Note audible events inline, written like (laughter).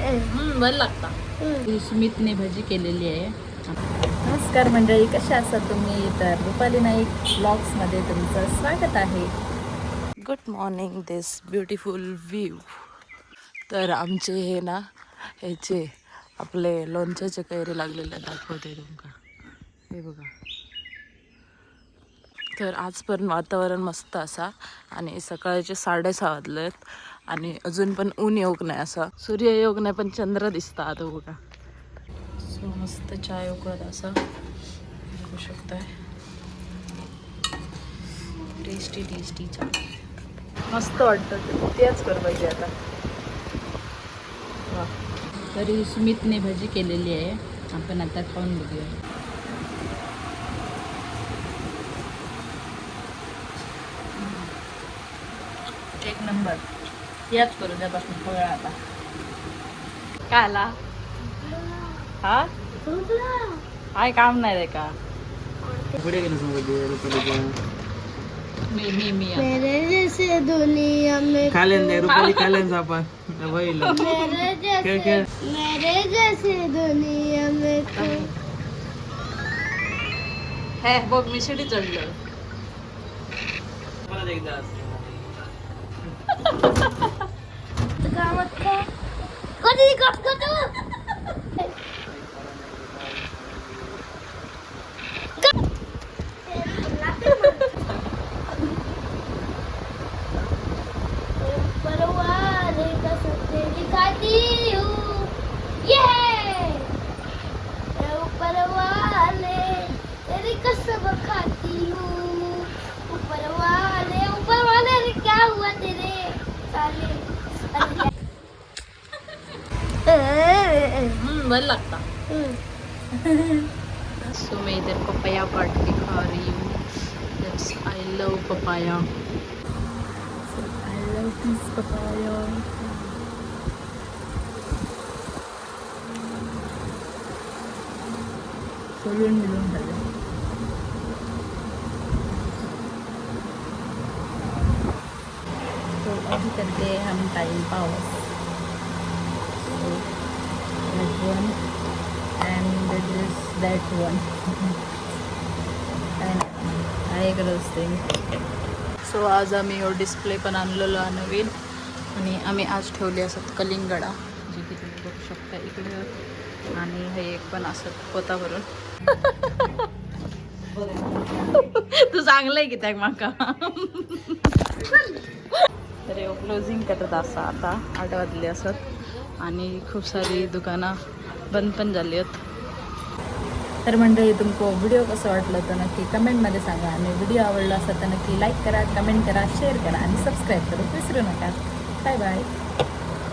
बरं लागता. सुमितने भजी केलेली आहे. नमस्कार मंडळी कशा असाल तुम्ही? तर रुपाली नाईक ब्लॉग्समध्ये तुमचं स्वागत आहे. Good morning this beautiful view तर आमचे हे ना ह्याचे आपले लोणच्याचे कैरी लागलेले दाखवते तुमका हे बघा. तर आज पण वातावरण मस्त असा आणि सकाळचे साडेसहा वाजलेत. आणि अजून पण ऊन योग नाही असा. सूर्य योग नाही पण चंद्र दिसता आता बघा. सो मस्त चाय उकळत असा. बघू शकताय. Tasty tasty chai. मस्त वाटतं. तेच कर पाहिजे आता. वा. तरी सुमितने भजी केलेली आहे. आपण आता खाऊन बघूया. एक नंबर. याच करू द्यापासून फगळा आता काय आला हा काय काम नाही रे का पुढे गेलं समोर रुपाली मी मी मी आता. मेरे जैसे दुनिया में खाल्यांदा रुपाली खाल्यांदा आपण बैल मेरे खेळ जैसे खेळ मेरे जैसे दुनिया में कोई हे बघ मी शिडी चढलो परत एकदा করতে কত কত बरं लागता. सो मैं इधर पपाया काट के खा रही हूँ. So I love this papaya. सोलून मिळून झालं तो अभी करते हैं हम time pass so that one is that one. (laughs) And आहे खरंच ते सो आज आम्ही हो डिस्प्ले पण आणलेलो आहे नवीन. आणि आम्ही आज ठेवले असत कलिंगडा जे की तुम्ही बघू शकता इकडे. आणि हे एक पण असत पोतावरून. (laughs) तू चांगलं आहे की त्या माका? (laughs) तर क्लोजिंग करत असा आता आठ वाजले असत. आणि खूप सारी दुकानं बंद पण झाली आहेत. तर मंडळी तुमको व्हिडिओ कसं वाटलं तर नक्की कमेंटमध्ये सांगा. आणि व्हिडिओ आवडला असा तर नक्की लाईक करा कमेंट करा शेअर करा आणि सबस्क्राईब करू. विसरू नका. Bye bye